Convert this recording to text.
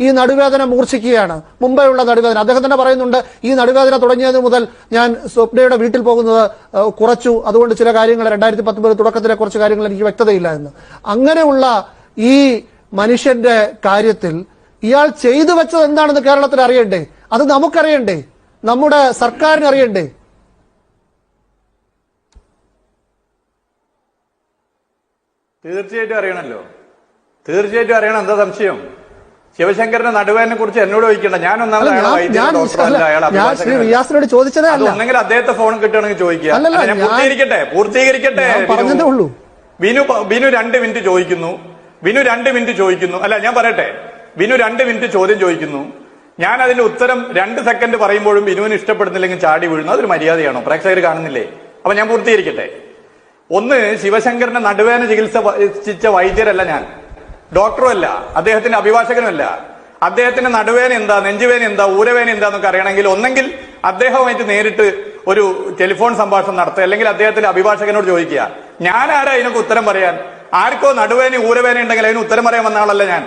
ഈ നടുവേദന മൂർച്ഛിക്കുകയാണ്. മുംബൈയുള്ള നടുവേദന. അദ്ദേഹം തന്നെ പറയുന്നുണ്ട് ഈ നടുവേദന തുടങ്ങിയത് മുതൽ ഞാൻ സ്വപ്നയുടെ വീട്ടിൽ പോകുന്നത് കുറച്ചു. അതുകൊണ്ട് ചില കാര്യങ്ങൾ രണ്ടായിരത്തി പത്തൊമ്പത് തുടക്കത്തിലെ കുറച്ച് കാര്യങ്ങൾ എനിക്ക് വ്യക്തതയില്ല എന്ന്. അങ്ങനെയുള്ള ഈ മനുഷ്യന്റെ കാര്യത്തിൽ ഇയാൾ ചെയ്തു വെച്ചത് എന്താണെന്ന് കേരളത്തിൽ അറിയണ്ടേ? അത് നമുക്കറിയണ്ടേ? നമ്മുടെ സർക്കാരിന് അറിയണ്ടേ? തീർച്ചയായിട്ടും അറിയണല്ലോ. തീർച്ചയായിട്ടും അറിയണം. എന്താ സംശയം? ശിവശങ്കരന്റെ നടുവേനെ കുറിച്ച് എന്നോട് ചോദിക്കണ്ട. ഞാൻ ഒന്നാമത് ഞാൻ ശ്രീ റിയാസിനോട് ചോദിച്ചതേ അല്ല. ഒന്നെങ്കിൽ അദ്ദേഹത്തെ ഫോൺ കിട്ടുകയാണെങ്കിൽ ചോദിക്കുക. പൂർത്തീകരിക്കട്ടെ പൂർത്തീകരിക്കട്ടെ ബിനു. പറഞ്ഞതേ ഉള്ളൂ. ബിനു ബിനു രണ്ട് മിനിറ്റ് ചോദിക്കുന്നു. ബിനു രണ്ട് മിനിറ്റ് ചോദിക്കുന്നു. അല്ല ഞാൻ പറയട്ടെ. ബിനു രണ്ട് മിനിറ്റ് ചോദ്യം ചോദിക്കുന്നു. ഞാൻ അതിന്റെ ഉത്തരം രണ്ട് സെക്കൻഡ് പറയുമ്പോഴും ബിനുവിന് ഇഷ്ടപ്പെടുന്നില്ലെങ്കിൽ ചാടി വീഴുന്നു. അതൊരു മര്യാദയാണോ? പ്രേക്ഷകർ കാണുന്നില്ലേ? അപ്പൊ ഞാൻ പൂർത്തീകരിക്കട്ടെ. ഒന്ന് ശിവശങ്കറിന്റെ നടുവേന ചികിത്സ ചികിത്സിച്ച വൈദ്യരല്ല ഞാൻ. ഡോക്ടറും അല്ല അദ്ദേഹത്തിന്റെ അഭിഭാഷകനുമല്ല. അദ്ദേഹത്തിന്റെ നടുവേന എന്താ നെഞ്ചുവേന എന്താ ഊരവേന എന്താ എന്നൊക്കെ അറിയണമെങ്കിൽ ഒന്നെങ്കിൽ അദ്ദേഹവുമായിട്ട് നേരിട്ട് ഒരു ടെലിഫോൺ സംഭാഷണം നടത്തുക അല്ലെങ്കിൽ അദ്ദേഹത്തിന്റെ അഭിഭാഷകനോട് ചോദിക്കുക. ഞാൻ ആരാ ഉത്തരം പറയാൻ? ആർക്കോ നടുവേന ഊരവേന ഉണ്ടെങ്കിൽ അതിന് ഉത്തരം പറയാൻ വന്ന ആളല്ല ഞാൻ.